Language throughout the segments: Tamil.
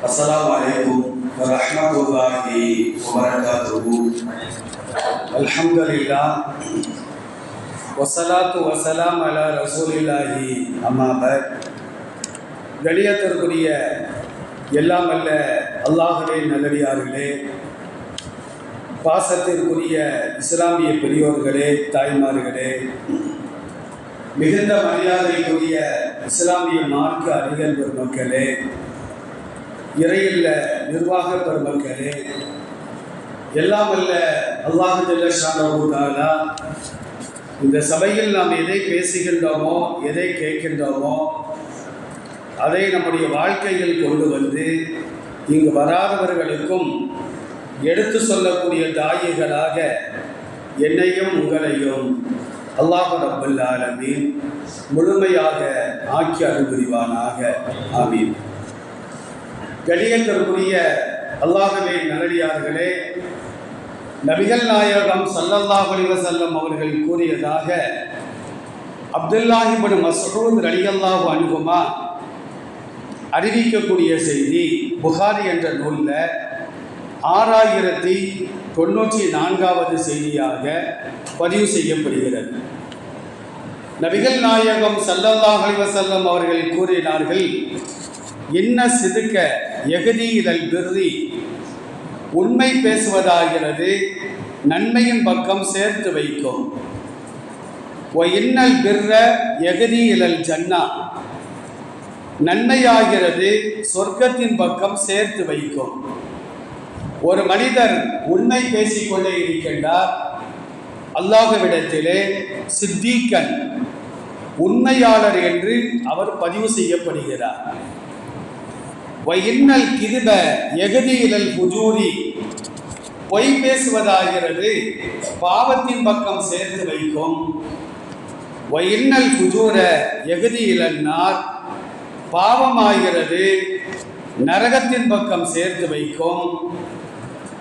السلام عليكم ورحمة الله وبركاته الحمد لله والصلاة والسلام على رسول الله أما بعد கணியத்திற்குரிய எல்லாம் அல்ல அல்லாஹுடைய நல்லடியார்களே பாசத்திற்குரிய இஸ்லாமிய பெரியோர்களே தாய்மார்களே மிகுந்த மரியாதைக்குரிய இஸ்லாமிய மார்க்க அறிஞர் பெருமக்களே இறையில்ல நிர்வாக பெருமக்களே எல்லாம் அல்ல அல்லாஹு ஜல்லஷானா இந்த சபையில் நாம் எதை பேசுகின்றோமோ எதை கேட்கின்றோமோ அதை நம்முடைய வாழ்க்கையில் கொண்டு வந்து இங்கு வராதவர்களுக்கும் எடுத்து சொல்லக்கூடிய தாயிகளாக என்னையும் உங்களையும் அல்லாஹ் ரபுல்லாலமீன் முழுமையாக ஆக்கி அனுபவிவானாக ஆமீன். கணியத்திற்குரிய அல்லாஹவே நல்லடியார்களே நபிகள் நாயகம் சல்லல்லாஹு அலைஹி அவர்கள் கூறியதாக அப்துல்லாஹிபின் மசரூத் அலியல்லாஹு அன்ஹுமா அறிவிக்கக்கூடிய செய்தி புகாரி என்ற நூலில் ஆறாயிரத்தி தொண்ணூற்றி நான்காவது செய்தியாக பதிவு செய்யப்படுகிறது. நபிகள் நாயகம் சல்லல்லாஹு அலைஹி அவர்கள் கூறினார்கள் என்ன சிதுக்க எகதி இதழ் பிருதி உண்மை பேசுவதாகிறது நன்மையின் பக்கம் சேர்த்து வைக்கும். ஒ இன்னல் பிற எகதி இழல் ஜன்னா. நன்மையாகிறது சொர்க்கத்தின் பக்கம் சேர்த்து வைக்கும். ஒரு மனிதர் உண்மை பேசிக்கொண்டே இருக்கின்றார் அல்லாஹுவிடத்திலே சித்திகன் உண்மையாளர் என்று அவர் பதிவு செய்யப்படுகிறார். இன்னல் கிருப எகதியிலல் புஜூரி பொய் பேசுவதாகிறது பாவத்தின் பக்கம் சேர்த்து வைக்கும். இன்னல் புஜூர எகதியிலல் நார் பாவமாகிறது நரகத்தின் பக்கம் சேர்த்து வைக்கும்.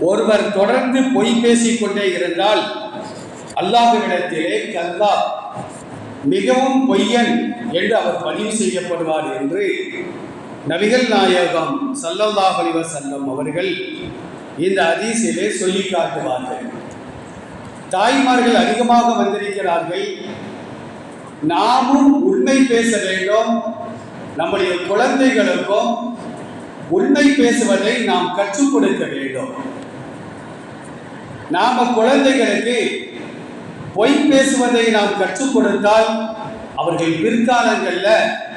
ஒருவர் தொடர்ந்து பொய் பேசிக்கொண்டே இருந்தால் அல்லாஹுவிடத்திலே கல்லா மிகவும் பொய்யன் என்று அவர் பதிவு செய்யப்படுவார் என்று நபிகள் நாயகம் சல்லல்லாஹ் அலிவ செல்லம் அவர்கள் இந்த அதிசிலே சொல்லி காட்டுவார்கள். தாய்மார்கள் அதிகமாக வந்திருக்கிறார்கள். நாமும் உண்மை பேச வேண்டும். நம்முடைய குழந்தைகளுக்கும் உண்மை பேசுவதை நாம் கற்றுக் கொடுக்க வேண்டும். நாம குழந்தைகளுக்கு பொய் பேசுவதை நாம் கற்றுக் கொடுத்தால் அவர்கள் பிற்காலங்களில்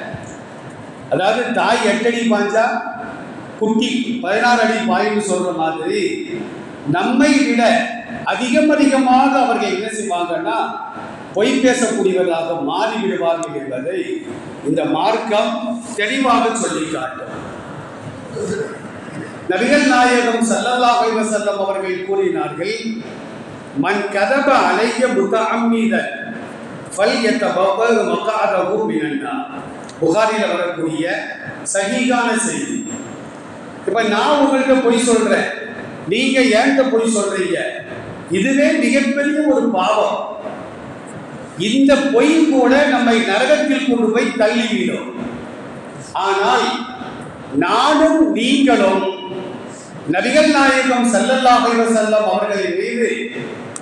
அதாவது தாய் எட்டடி பாஞ்சா குட்டி பதினாறு அடி பாயின்னு சொல்ற மாதிரி நம்மை விட அதிகம் அதிகமாக அவர்கள் என்ன செய்வாங்கன்னா பொய் பேசக்கூடியவர்களாக மாறிவிடுவார்கள் என்பதை இந்த மார்க்கம் தெளிவாக சொல்லி காட்டும் நபிகள் நாயகம் சல்லல்லா வசல்லம் அவர்கள் கூறினார்கள் மண் கதப அலைய முத்தஅம்மீத ஃபல் யத்தபவ்வ மக்காதவும் மினன்னா புகாரில் வரக்கூடிய சகிகான செய்தி. இப்போ நான் உங்கள்கிட்ட பொய் சொல்றேன். நீங்க ஏன்ட்ட பொய் சொல்றீங்க? இதுவே மிகப்பெரிய ஒரு பாவம். இந்த பொய் கூட நம்மை நரகத்தில் கொண்டு போய் தள்ளிவிடும். ஆனால் நானும் நீங்களும் நபிகள் நாயகம் சல்லல்லாஹு செல்லம் அவர்களின் மீது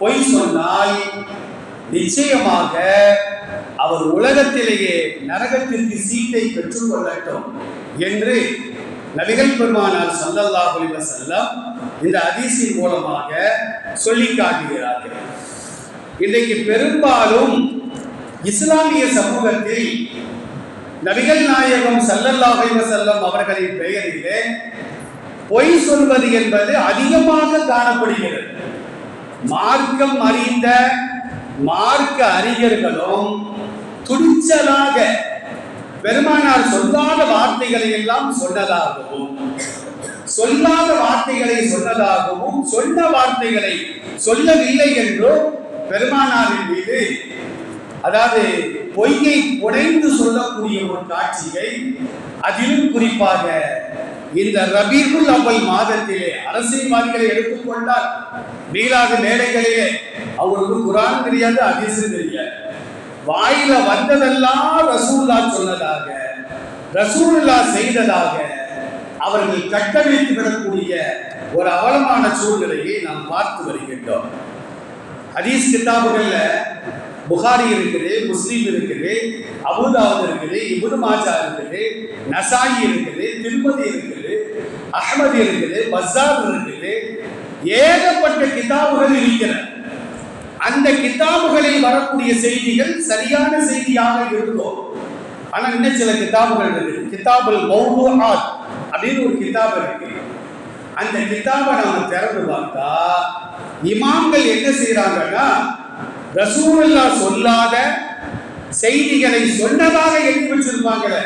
பொய் சொன்னால் நிச்சயமாக அவர் உலகத்திலேயே நரகத்திற்கு சீட்டை பெற்றுக்கொள்ளட்டும் என்று நபிகள் பெருமானார் சல்லல்லாஹு அலைஹி வஸல்லம் இந்த அதிசின் மூலமாக சொல்லி காட்டுகிறார்கள். இன்றைக்கு பெரும்பாலும் இஸ்லாமிய சமூகத்தில் நபிகள் நாயகம் சல்லல்லாஹு அலைஹி அவர்களின் பெயரிலே பொய் சொல்வது என்பது அதிகமாக காணப்படுகிறது. மார்க்கம் அறிந்த மார்க்க அறிஞர்களும் துணிச்சலாக பெருமானார் சொல்லாத வார்த்தைகளை எல்லாம் சொன்னதாகவும் சொல்லாத வார்த்தைகளை சொன்னதாகவும் சொன்ன வார்த்தைகளை சொல்லவில்லை என்றும் பெருமானாரின் மீது அதாவது பொய்யை உடைந்து சொல்லக்கூடிய ஒரு காட்சியை அதிலும் குறிப்பாக இந்த ரபீகுல் அவ்வல் மாதத்திலே அரசியல்வாதிகளை எடுத்துக்கொண்டால் மீளாத மேடைகளிலே அவங்களுக்கு குரான் தெரியாது அதிசயம் தெரியாது. வாயில வந்ததெல்லாம் ரசூல்லா சொன்னதாக ரசூல்லா செய்ததாக அவர்கள் கட்டமைத்து விடக்கூடிய ஒரு அவலமான சூழ்நிலையை நாம் பார்த்து வருகின்றோம். ஹதீஸ் கிதாபுகள்ல புகாரி இருக்குது முஸ்லீம் இருக்குது அபுதாவுத் இருக்குது இபுது மாஜா இருக்குது நசாயி இருக்குது திருமதி இருக்குது அஹ்மது இருக்குது பஸார் இருக்குது. ஏகப்பட்ட கிதாபுகள் இருக்கிறது. அந்த கிதாபுகளில் வரக்கூடிய செய்திகள் சரியான செய்தியாக இருந்தோம். ஆனா இன்னும் சில கிதாபுகள் இருக்குது. கிதாபுல் மௌதுஆத் அப்படின்னு ஒரு கிதாப் இருக்கு. அந்த கிதாபை நாம திறந்து பார்த்தா இமாம்கள் என்ன செய்யறாங்கன்னா ரசூலுல்லா சொல்லாத செய்திகளை சொன்னதாக எழுதி வச்சிருப்பாங்களே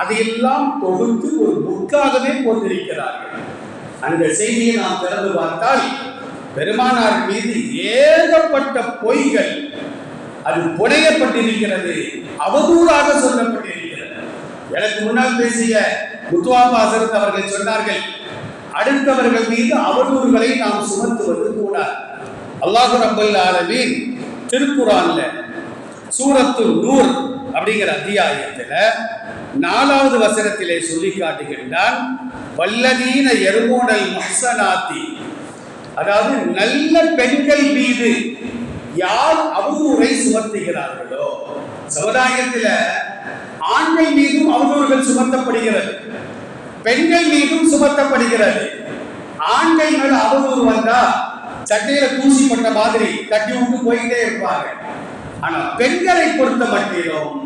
அதையெல்லாம் தொகுத்து ஒரு புக்காகவே போட்டிருக்கிறார்கள். அந்த செய்தியை நாம் திறந்து பார்த்தால் பெருமானார் மீது ஏகப்பட்ட பொய்கள் அது புனையப்பட்டிருக்கிறது அவதூறாக சொல்லப்பட்டிருக்கிறது. எனக்கு முன்னால் பேசிய முத்துவாபாசரத் அவர்கள் சொன்னார்கள் அடுத்தவர்கள் மீது அவதூறுகளை நாம் சுமத்துவது கூடாது. அல்லாஹு ரபுல் ஆலமீன் திருக்குறான்ல சூரத்து நூர் அப்படிங்கிற அத்தியாயத்தில் நாலாவது வசனத்திலே சொல்லி காட்டுகின்றான் வல்லதீன எருமோனல் மஹ்சனாத்தி அதாவது நல்ல பெண்கள் மீது யார் அவதூறை சுமத்துகிறார்களோ சமுதாயத்தில் ஆண்கள் மீதும் அவதூறுகள் சுமத்தப்படுகிறது பெண்கள் மீதும் சுமத்தப்படுகிறது. ஆண்கள் மேல அவதூறு வந்தா சட்டையில தூசி பண்ண மாதிரி தட்டி விட்டு போயிட்டே இருப்பாங்க. ஆனா பெண்களை பொறுத்த மட்டிலும்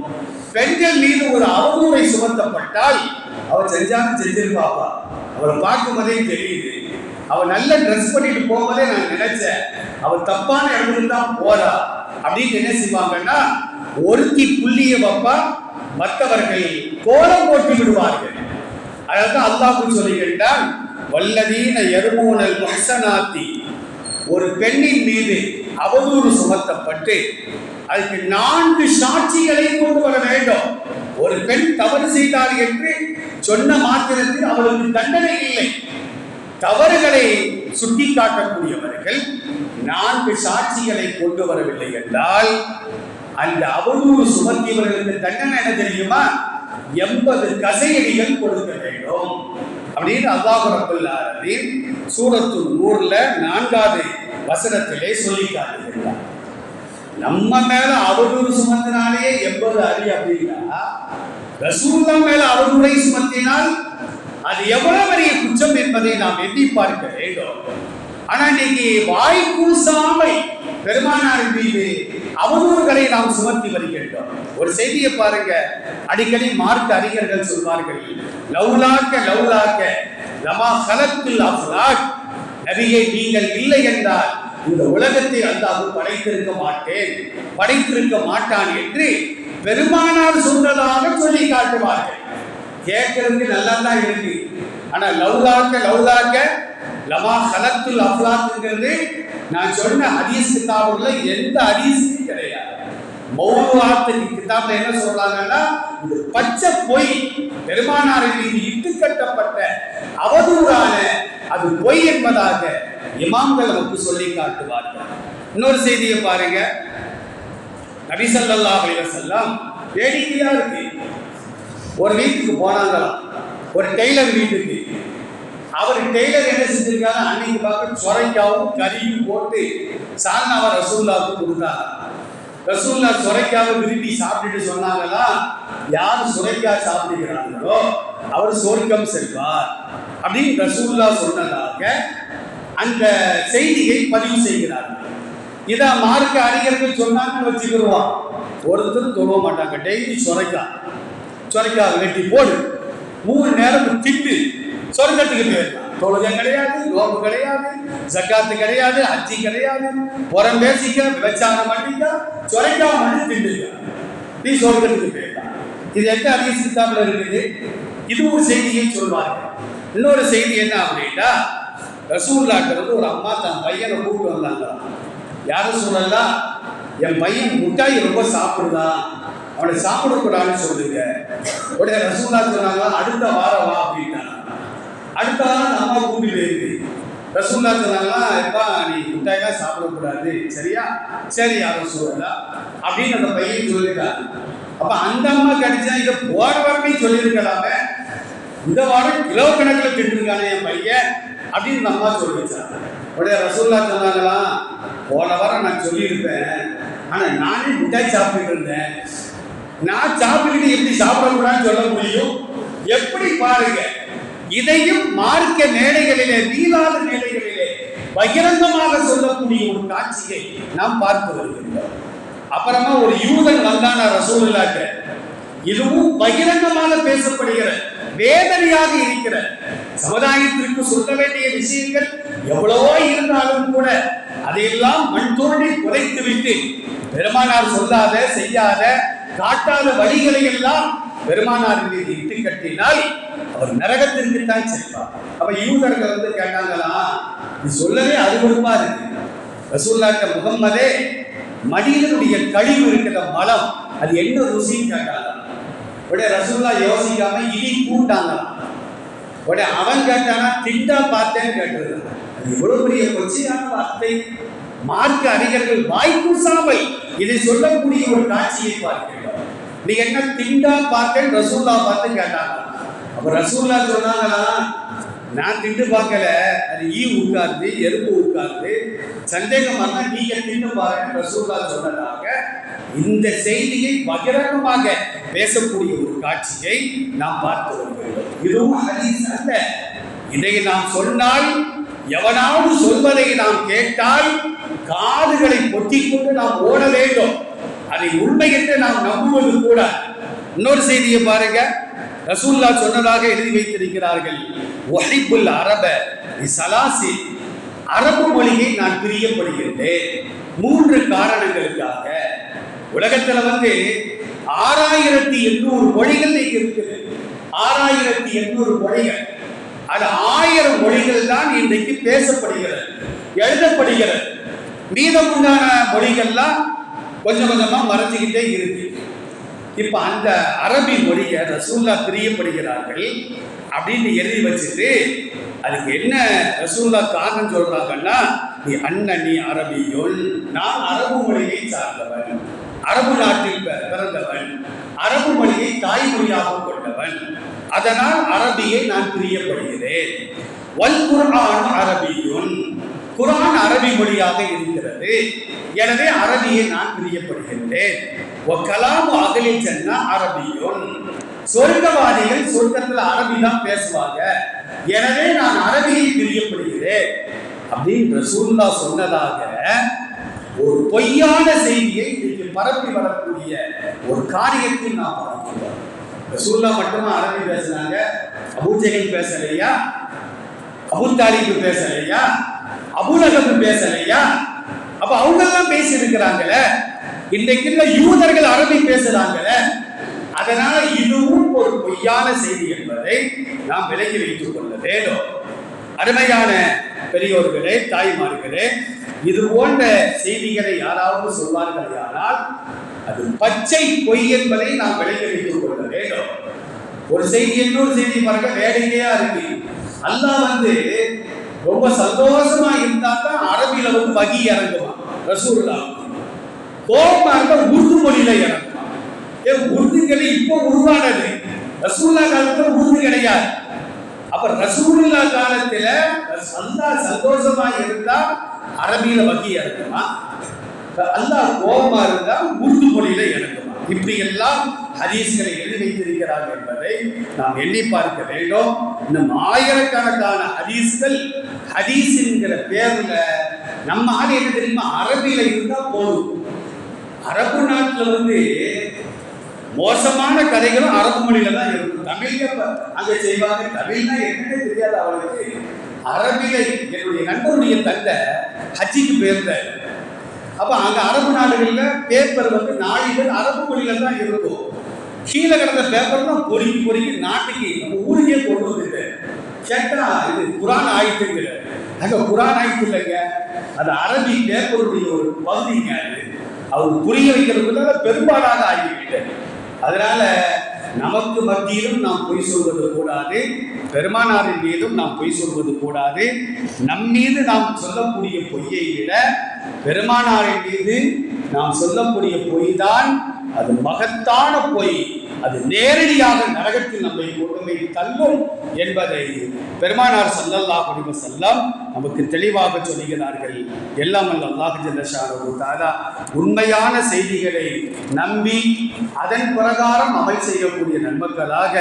பெண்கள் மீது ஒரு அவதூறை சுமத்தப்பட்டால் அவர் செஞ்சாலும் செஞ்சிருப்பாப்பா. அவளை பார்க்கும் போதே தெரியுது. அவள் நல்ல ட்ரெஸ் பண்ணிட்டு போகும்போதே நான் நினைச்சேன் அவள் தப்பான இடத்துல தான் போறா. அப்படின்னு என்ன செய்வாங்கன்னா ஒருத்தி புள்ளிய வைப்பா மற்றவர்கள் கோலம் போட்டு விடுவார்கள். அதாவது அல்லாஹ் கேட்டால் வல்லதீன எருமூனல் மசனாத்தி ஒரு பெண்ணின் மீது அவதூறு சுமத்தப்பட்டு அதுக்கு நான்கு சாட்சிகளை கொண்டு வர வேண்டும். ஒரு பெண் தவறு செய்தார் என்று சொன்ன மாத்திரத்தில் அவளுக்கு தண்டனை இல்லை. தவறுகளை சுட்டி காட்டக்கூடியவர்கள் நான்கு சாட்சிகளை கொண்டு வரவில்லை என்றால் அந்த அவதூறு சுமத்தியவர்களுக்கு தண்டனை என்ன தெரியுமா? எண்பது கசையடிகள் கொடுக்க வேண்டும். அப்படின்னு அல்லாஹ் ரபுல் ஆலமீன் சூரத்து நான்காவது வசனத்திலே சொல்லி காட்டுகிறார். நம்ம மேல அவதூறு சுமத்தினாலே எண்பது அறி அப்படின்னா ரசூல்லா மேல அவதூரை சுமத்தினால் அது எவ்வளவு பெரிய குற்றம் என்பதை நாம் எண்ணி பார்க்க வேண்டும். ஆனா இன்னைக்கு வாய் கூசாமை பெருமானார் மீது அவதூறுகளை நாம் சுமத்தி வருகின்றோம். ஒரு செய்தியை பாருங்க. அடிக்கடி மார்க்க அறிஞர்கள் சொல்வார்கள் லவ்லாக்க லவ்லாக்க லமா கலத்தில் அஃலாக். நபியை நீங்கள் இல்லை என்றால் இந்த உலகத்தை அல்லாஹ் படைத்திருக்க மாட்டேன் படைத்திருக்க மாட்டான் என்று பெருமானார் சொன்னதாக சொல்லி காட்டுவார்கள். கேட்கறதுக்கு நல்லா தான் இருக்கு. ஆனா லவ்லாக்க லவ்லாக்க லமா கலத்துல் அஃலாக்குங்கிறது நான் சொன்ன ஹதீஸ் கிதாபுல எந்த ஹதீஸும் கிடையாது. மௌதுவாத்துக்கு கிதாப்ல என்ன சொல்றாங்கன்னா இது பச்சை பொய் பெருமானாரின் மீது இட்டு கட்டப்பட்ட அவதூறான அது பொய் என்பதாக இமாம்கள் நமக்கு சொல்லி காட்டுவார்கள். இன்னொரு செய்தியை பாருங்க. நபிசல்லா ஸல்லல்லாஹு அலைஹி வேடிக்கையா இருக்கு. ஒரு வீட்டுக்கு போனாங்களாம் ஒரு டெய்லர் வீட்டுக்கு. அவர் டெய்லர் என்ன செஞ்சிருக்காரு? அன்னைக்கு பார்க்க சொரைக்காவும் கறியும் போட்டு சால்னாவை ரசூல்லாவுக்கு கொடுத்தாங்க. ரசூல்லா சுரைக்காவை விரும்பி சாப்பிட்டுட்டு சொன்னாங்களா? யார் சுரைக்காய் சாப்பிடுகிறாங்களோ அவர் சொர்க்கம் செல்வார். அப்படின்னு ரசூல்லா சொன்னதாக அந்த செய்தியை பதிவு செய்கிறார்கள். இதை மார்க்க அறிஞர்கள் சொன்னாங்கன்னு வச்சுக்கிடுவான் ஒருத்தர் தொழுவ மாட்டாங்க. டெய்லி சுரைக்கா. சொர்க்காவை வெட்டி போடு. மூணு நேரம் திட்டு. சொர்க்கத்துக்கு போயிடலாம் தொழுகை கிடையாது நோம்பு கிடையாது ஜக்காத்து கிடையாது அச்சி கிடையாது. புறம் பேசிக்க விபச்சாரம் பண்ணிக்க சொரைக்காவை மட்டும் திண்டுக்க. நீ சொர்க்கத்துக்கு போயிடலாம் இது எந்த அதிகத்தாப்புல இருக்குது? இது ஒரு செய்தியை சொல்வாங்க இன்னொரு செய்தி என்ன அப்படின்னா ரசூல்லாட்ட வந்து ஒரு அம்மா தன் பையனை கூப்பிட்டு வந்தாங்களாம். யாரும் சொல்லலாம் என் பையன் முட்டாய் ரொம்ப சாப்பிடுதான். அவனை சாப்பிடக்கூடாதுன்னு சொல்லுங்க. உடனே ரசூல்லா சொன்னாங்க அடுத்த வாரம் வா அப்படின்னா அடுத்த வாரம் அந்த அம்மா கூட்டிட்டு இருக்கு ரசூல்லா சொன்னாங்களா எப்பா நீ முட்டாயா சாப்பிடக்கூடாது. சரியா? சரி அவன் சொல்லா அப்படின்னு அந்த பையன் சொல்லிட்டாங்க அப்ப அந்த அம்மா கிடைச்சா இதை போற வரமே சொல்லியிருக்கலாமே. இந்த வாரம் கிலோ கணக்கில் தின்றுருக்கானே என் பையன் அப்படின்னு இந்த அம்மா சொல்லிச்சாங்க உடனே ரசூல்லா சொன்னாங்களாம் போன வாரம் நான் சொல்லியிருப்பேன். ஆனால் நானே மிட்டாய் சாப்பிட்டு இருந்தேன். நான் சாப்பிட்டுக்கிட்டு எப்படி சாப்பிடக்கூடாதுன்னு சொல்ல முடியும்? எப்படி பாருங்க. இதையும் மார்க்க மேடைகளிலே வீணாத மேடைகளிலே பகிரங்கமாக சொல்லக்கூடிய ஒரு காட்சியை நாம் பார்த்து வருகின்றோம். அப்புறமா ஒரு யூதன் வந்தான ரசூலுல்லாட்ட. இதுவும் பகிரங்கமாக பேசப்படுகிற வேதனையாக இருக்கிற சமுதாயத்திற்கு சொல்ல வேண்டிய விஷயங்கள் எவ்வளவோ இருந்தாலும் கூட அதையெல்லாம் மண் தோண்டி புதைத்து விட்டு பெருமானார் சொல்லாத செய்யாத காட்டாத வழிகளை எல்லாம் பெருமானார் மீது இட்டு கட்டினால் அவர் நரகத்திற்கு தான் செல்வார். அப்ப யூதர்கள் வந்து கேட்டாங்களா நீ சொல்லவே அருவருப்பா இருக்கு. ரசூல்லாட்ட முகம்மதே மனிதனுடைய கழிவு இருக்கிற மலம் அது என்ன ருசின்னு கேட்டாங்க உடனே ரசூல்லா யோசிக்காம இனி கூட்டாங்களாம் உடனே அவன் கேட்டானா திண்டா பார்த்தேன்னு கேட்டது. அது எவ்வளவு பெரிய கொச்சையான வார்த்தை. மார்க்க அறிஞர்கள் வாய்ப்பூசாமல் இதை சொல்லக்கூடிய ஒரு காட்சியை பார்க்கிறோம் நீ என்ன திண்டா பார்த்தேன் ரசூல்லா பார்த்து கேட்டாங்க. அப்ப ரசூல்லா சொன்னாங்களா நான் திண்டு பார்க்கல அது ஈ உட்கார்ந்து எறும்பு உட்கார்ந்து சந்தேகமா இருந்தா நீங்க திண்டு பாருங்க ரசூல்லா சொன்னதாக இந்த செய்தியை பகிரங்கமாக பேசக்கூடிய ஒரு காட்சியை நாம் பார்த்து வருகிறோம். இதுவும் ஹதீஸ் அல்ல. இதை நாம் சொன்னால் எவனாவது சொல்வதை நாம் கேட்டால் காதுகளை கொட்டிக்கொண்டு கொண்டு நாம் ஓட வேண்டும். அதை உண்மை என்று நாம் நம்புவது கூட. இன்னொரு செய்தியை பாருங்க. ரசூல்லா சொன்னதாக எழுதி வைத்திருக்கிறார்கள். ஒஹிபுல் அரப சலாசி. அரபு மொழியை நான் பிரியப்படுகின்றேன். மூன்று காரணங்களுக்காக. உலகத்துல வந்து ஆறாயிரத்தி எண்ணூறு மொழிகள் இருக்குது. ஆறாயிரத்தி எண்ணூறு மொழிகள். அது ஆயிரம் மொழிகள் தான் இன்றைக்கு பேசப்படுகிறது எழுதப்படுகிறது. மீதம் உண்டான மொழிகள்லாம் கொஞ்சம் கொஞ்சமா மறைஞ்சுக்கிட்டே இருக்கு. இப்ப அந்த அரபி மொழியை ரசூல்லா பிரியப்படுகிறார்கள் அப்படின்னு எழுதி வச்சுட்டு அதுக்கு என்ன ரசூல்லா காரணம் சொல்றாங்கன்னா நீ அண்ணன் நீ அரபியுள் நான் அரபு மொழியை சார்ந்தவன். அரபு நாட்டில் பிறந்தவன். அரபு மொழியை தாய்மொழியாக கொண்டவன். அதனால் அரபியை நான் பிரியப்படுகிறேன். வல் குர்ஆன் அரபியுன். குரான் அரபி மொழியாக இருக்கிறது. எனவே அரபியை நான் பிரியப்படுகின்றேன். ஒ அகலில் சென்னா அரபியும் சொர்க்கவாதிகள் சொர்க்கத்தில் அரபி தான் பேசுவாங்க. எனவே நான் அரபியை பிரியப்படுகிறேன். அப்படின்னு ரசூல்லா சொன்னதாக ஒரு பொய்யான செய்தியை இன்னைக்கு பரப்பி வரக்கூடிய ஒரு காரியத்தை நாம் பார்க்கிறோம் ரசூல்லா மட்டுமா அரபி பேசுனாங்க அபூஜகன் பேசலையா? அபுத்தாலிபு பேசலையா? அபுலகம் பேசலையா? அப்ப அவங்க எல்லாம் பேசி இருக்கிறாங்களே இன்றைக்கு இருக்க யூதர்கள் அரபி பேசுறாங்களே. அதனால இதுவும் ஒரு பொய்யான செய்தி என்பதை நாம் விலகி வைத்துக் கொள்ள வேண்டும். அருமையான பெரியோர்களே தாய்மார்களே இது போன்ற செய்திகளை யாராவது சொல்வார்கள் ஆனால் அது பச்சை பொய் என்பதை நாம் விலகி வைத்துக் வேகம் ஒரு செய்தி இன்னொரு செய்தி பாருங்க வேடிக்கையா இருக்கு. அல்லாஹ் வந்து ரொம்ப சந்தோஷமா இருந்தா தான் அரபியில வந்து வகி இறங்குவான். ரசூல்லா கோபமா இருந்தா உருது மொழியில இறங்குவான். ஏ உருதுங்கிறது இப்போ உருவானது. ரசூல்லா காலத்துல உருது கிடையாது. அப்ப ரசூல்லா காலத்துல அல்லாஹ் சந்தோஷமா இருந்தா அரபியில வகி இறங்குமா அல்லாஹ் கோபமா இருந்தா உருது மொழியில இறங்குவான். இப்படி எல்லாம் ஹதீஸ்களை எழுதி வைத்திருக்கிறார்கள் என்பதை நாம் எண்ணி பார்க்க வேண்டும். இன்னும் ஆயிரக்கணக்கான ஹதீஸ்கள் ஹதீஸ் என்கிற பேர்ல நம்ம ஆள் என்ன தெரியுமா? அரபியில இருந்தா போதும். அரபு நாட்டில் வந்து மோசமான கதைகளும் அரபு மொழியில தான் இருக்கும். தமிழ்ல அங்கே செய்வாங்க? தமிழ்னா என்னன்னே தெரியாது அவளுக்கு. அரபில என்னுடைய நண்பருடைய தந்தை ஹஜ்ஜிக்கு போயிருந்தார். அப்போ அங்கே அரபு நாடுகளில் பேப்பர் வந்து நாளிதழ் அரபு மொழியில் தான் இருக்கும். கீழே கிடந்த பேப்பர் தான் பொறுக்கி பொறுக்கி நாட்டுக்கு நம்ம ஊருக்கே கொண்டு வந்துட்டு கேட்டா இது குரான் ஆயிட்டுங்கிற அங்கே குரான் ஆயிட்டு இல்லைங்க. அது அரபி பேப்பருடைய ஒரு பகுதிங்க அது. அவர் புரிய வைக்கிறதுனால பெரும்பாலாக ஆகிவிட்டது அதனால நமக்கு மத்தியிலும் நாம் பொய் சொல்வது கூடாது. பெருமானாரின் மீதும் நாம் பொய் சொல்வது கூடாது. நம் மீது நாம் சொல்லக்கூடிய பொய்யை விட பெருமானாரின் மீது நாம் சொல்லக்கூடிய பொய் தான் அது மகத்தான பொய். அது நேரடியாக நரகத்தில் நம்மை கொடுமை தள்ளும் என்பதை பெருமானார் ஸல்லல்லாஹு குடிம செல்லம் நமக்கு தெளிவாக சொல்லுகிறார்கள். எல்லாம் அல்ல அல்லாஹ் ஜல்லஷானு உண்மையான செய்திகளை நம்பி அதன் பிரகாரம் அமல் செய்யக்கூடிய நன்மக்களாக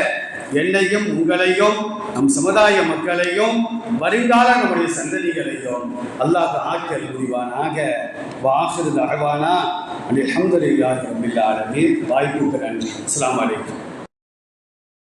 என்னையும் உங்களையும் நம் சமுதாய மக்களையும் வருங்கால நம்முடைய சந்ததிகளையும் அல்லாஹ் ஆக்கல் புரிவானாக. வாஹிரு தகவானா அண்ட் அஹமதுல்லாஹி ரபில் ஆலமீன். வாய்ப்புக்கு நன்றி. அஸ்ஸலாமு